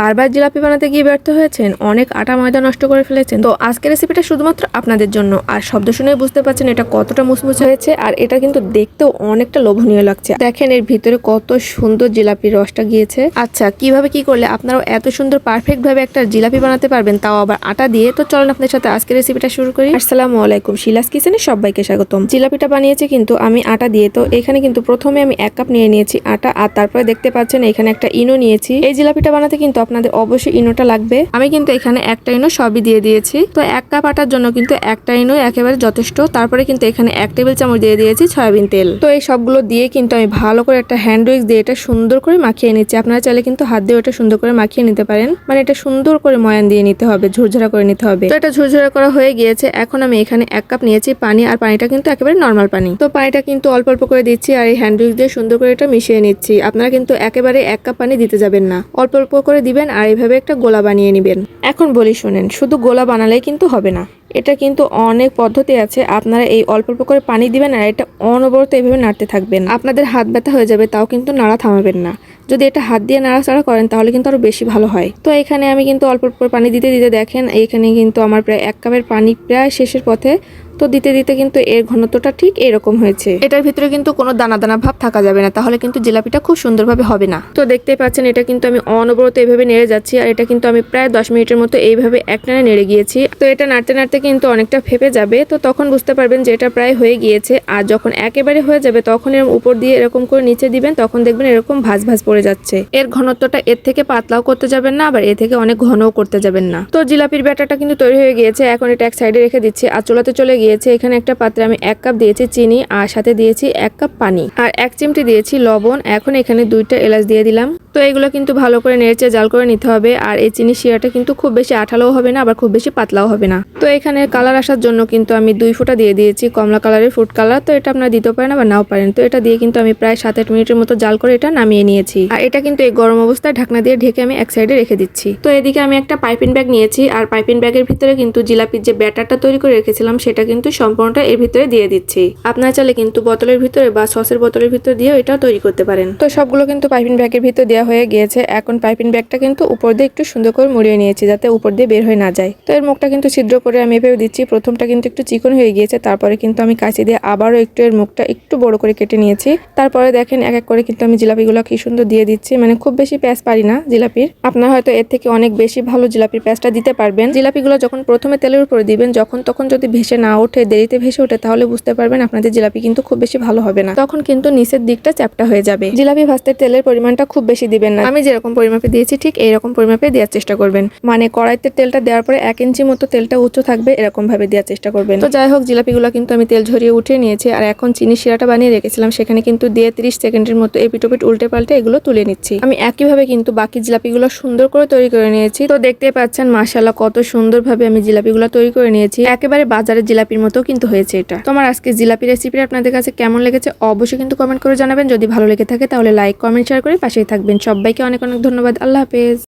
বারবার জিলাপি বানাতে গিয়ে ব্যর্থ হয়েছেন, অনেক আটা ময়দা নষ্ট করে ফেলেছেন। তো আজকের রেসিপিটা শুধুমাত্র আপনাদের জন্য। আর শব্দ শুনে বুঝতে পারছেন এটা কতটা মুচমুচে হয়েছে, আর এটা কিন্তু দেখতেও অনেকটা লোভনীয় লাগছে। দেখেন এর ভিতরে কত সুন্দর জিলাপির রসটা গিয়েছে। আচ্ছা কীভাবে কি করলে আপনারাও এত সুন্দর পারফেক্ট ভাবে একটা জিলাপি বানাতে পারবেন, তাও আবার আটা দিয়ে? তো চলেন আপনাদের সাথে আজকের রেসিপিটা শুরু করি। আসসালামু আলাইকুম, শিলাস কিচেনে সবাইকে স্বাগতম। জিলাপিটা বানিয়েছি কিন্তু আমি আটা দিয়ে, তো এখানে কিন্তু প্রথমে আমি এক কাপ নিয়ে নিয়েছি আটা, আর তারপরে দেখতে পাচ্ছেন এখানে একটা ইনো নিয়েছি। এই জিলাপিটা বানাতে কিন্তু আপনাদের অবশ্যই ইনোটা লাগবে। আমি কিন্তু এখানে একটা ইনো সবই দিয়ে দিয়েছি। তো এক কাপ আটার জন্য কিন্তু একটা ইনো একেবারে যথেষ্ট। তারপরে কিন্তু এখানে এক টেবিল চামচ দিয়ে দিয়েছি সয়াবিন তেল। তো এই সবগুলো দিয়ে কিন্তু আমি ভালো করে একটা হ্যান্ড উইক্স দিয়ে এটা সুন্দর করে মাখিয়ে নিচ্ছি। আপনারা চাইলে কিন্তু হাত দিয়ে ওটা সুন্দর করে মাখিয়ে নিতে পারেন। মানে এটা সুন্দর করে ময়ান দিয়ে নিতে হবে, ঝুরঝরা করে নিতে হবে। তো এটা ঝুরঝরা করা হয়ে গিয়েছে। এখন আমি এখানে এক কাপ নিয়েছি পানি আর পানিটা কিন্তু একেবারে নর্মাল পানি। তো পানিটা কিন্তু অল্প অল্প করে দিচ্ছি আর এই হ্যান্ড উইক্স দিয়ে সুন্দর করে এটা মিশিয়ে নিচ্ছি। আপনারা কিন্তু একেবারে এক কাপ পানি দিতে যাবেন না। অল্প অল্প করে দিবেন আর এভাবে একটা গোলা বানিয়ে নেবেন। এখন বলি শুনেন, শুধু গোলা বানালেই কিন্তু হবে না। এটা কিন্তু অনেক পদ্ধতি আছে, আপনারা এই অল্প অল্প করে পানি দিবেন আর এটা অনবরত এইভাবে নাড়তে থাকবেন। আপনাদের হাত ব্যথা হয়ে যাবে, তাও কিন্তু নাড়া থামাবেন না। যদি এটা হাত দিয়ে নাড়াচাড়া করেন, তাহলে কিন্তু আরও বেশি ভালো হয়। তো এখানে আমি কিন্তু অল্প অল্প করে পানি দিতে দিতে দেখেন এইখানে কিন্তু আমার প্রায় এক কাপের পানি প্রায় শেষের পথে তো দিতে দিতে কিন্তু এর ঘনত্বটা ঠিক এরকম হয়েছে। এটার ভিতরে কিন্তু কোনো দানা দানা ভাব থাকা যাবে না তাহলে কিন্তু জিলাপিটা খুব সুন্দরভাবে হবে না। তো দেখতেই পাচ্ছেন এটা কিন্তু আমি অনবরত এইভাবে নেড়ে যাচ্ছি আর এটা কিন্তু আমি প্রায় দশ মিনিটের মতো এইভাবে একটানে নেড়ে গিয়েছি। তো এটা নাড়তে নাড়তে কিন্তু অনেকটা ফেপে যাবে তো তখন বুঝতে পারবেন যে এটা প্রায় হয়ে গিয়েছে। আর যখন একেবারে হয়ে যাবে তখন এর উপর দিয়ে এরকম করে নিচে দিবেন তখন দেখবেন এরকম ভাজ ভাজ পড়ে যাচ্ছে। এর ঘনত্বটা এর থেকে পাতলাও করতে যাবেন না আবার এ থেকে অনেক ঘনও করতে যাবেন না। তো জিলাপির ব্যাটারটা কিন্তু তৈরি হয়ে গিয়েছে এখন এটা এক সাইডে রেখে দিচ্ছি আর চুলাতে চলে গিয়েছে। এখানে একটা পাত্রে আমি এক কাপ দিয়েছি চিনি আর সাথে দিয়েছি এক কাপ পানি। আর এক চিমটি দিয়েছি লবণ। এখন এখানে দুইটা এলাচ দিয়ে দিলাম। তো এগুলো কিন্তু ভালো করে নেড়েচে জাল করে নিতে হবে। আর এই চিনি শিরাটা কিন্তু খুব বেশি আঠালোও হবে না, আবার খুব বেশি পাতলাও হবে না। তো এখানে কালার আসার জন্য কিন্তু আমি দুই ফুটা দিয়ে দিয়েছি কমলা কালারের ফুড কালার। তো এটা আপনারা দিতে পারেন, আবার নাও পারেন। তো এটা দিয়ে কিন্তু আমি প্রায় সাত আট মিনিটের মতো জাল করে এটা নামিয়ে নিয়েছি। আর এটা কিন্তু এই গরম অবস্থায় ঢাকনা দিয়ে ঢেকে আমি এক সাইডে রেখে দিচ্ছি। তো এদিকে আমি একটা পাইপিং ব্যাগ নিয়েছি। আর পাইপিং ব্যাগের ভিতরে কিন্তু জিলাপির যে ব্যাটারটা তৈরি করে রেখেছিলাম, সেটা কিন্তু সম্পূর্ণটা এর ভিতরে দিয়ে দিচ্ছি। আপনারা চাইলে কিন্তু বোতলের ভিতরে বা সসের বোতলের ভিতরে দিয়েও এটাও তৈরি করতে পারেন। তো সবগুলো কিন্তু পাইপিং ব্যাগের ভিতর দেওয়া হয়ে গিয়েছে। এখন পাইপিং ব্যাগটা কিন্তু উপর দিয়ে একটু সুন্দর করে মুড়িয়ে নিয়েছি যাতে উপর দিয়ে বের হয়ে না যায়। তো এর মুখটা কিন্তু ছিদ্র করে আমি এভাবে দিচ্ছি। প্রথমটা কিন্তু একটু চিকন হয়ে গিয়েছে, তারপরে কিন্তু আমি কাঁচি দিয়ে আবারও একটু এর মুখটা একটু বড় করে কেটে নিয়েছি। তারপরে দেখেন এক এক করে কিন্তু আমি জিলাপিগুলো কি সুন্দর দিয়ে দিচ্ছি। মানে খুব বেশি প্যাঁচ পারি না জিলাপির। আপনার হয়তো এর থেকে অনেক বেশি ভালো জিলাপির প্যাঁচটা দিতে পারবেন। জিলাপিগুলো যখন প্রথমে তেলের উপরে দিবেন, যখন তখন যদি ভেসে না ওঠে দেরিতে ভেসে ওঠে তাহলে বুঝতে পারবেন আপনাদের জিলাপি কিন্তু খুব বেশি ভালো হবে না। তখন কিন্তু নিচের দিকটা চ্যাপটা হয়ে যাবে। জিলাপি ভাজতে তেলের পরিমাণটা খুব বেশি দিবেন না। আমি যেরকম পরিমাপে দিয়েছি, ঠিক এইরকম পরিমাপে দেওয়ার চেষ্টা করবেন। মানে কড়াইতে তেলটা দেওয়ার পরে এক ইঞ্চি মতো তেলটা উঁচু থাকবে এরকম ভাবে দেওয়ার চেষ্টা করবেন। তো যাই হোক, জিলাপিগুলো কিন্তু আমি তেল ঝরিয়ে উঠিয়ে নিয়েছি, আর এখন চিনি শিরাটা বানিয়ে রেখেছিলাম, সেখানে কিন্তু দিয়ে তিরিশ সেকেন্ডের মতো এপিটোপিট উল্টে পাল্টে এগুলো তুলে নিচ্ছি। আমি একইভাবে কিন্তু বাকি জিলাপিগুলো সুন্দর করে তৈরি করে নিয়েছি। তো দেখতে পাচ্ছেন মাসাল্লাহ কত সুন্দরভাবে আমি জিলাপিগুলো তৈরি করে নিয়েছি। একেবারে বাজারের জিলাপির মতো কিন্তু হয়েছে এটা। তোমার আজকে জিলাপি রেসিপি আপনাদের কাছে কেমন লেগেছে অবশ্যই কিন্তু কমেন্ট করে জানাবেন। যদি ভালো লেগে থাকে তাহলে লাইক কমেন্ট শেয়ার করে পাশেই থাকবেন। সবাইকে অনেক অনেক ধন্যবাদ। আল্লাহ হাফেজ।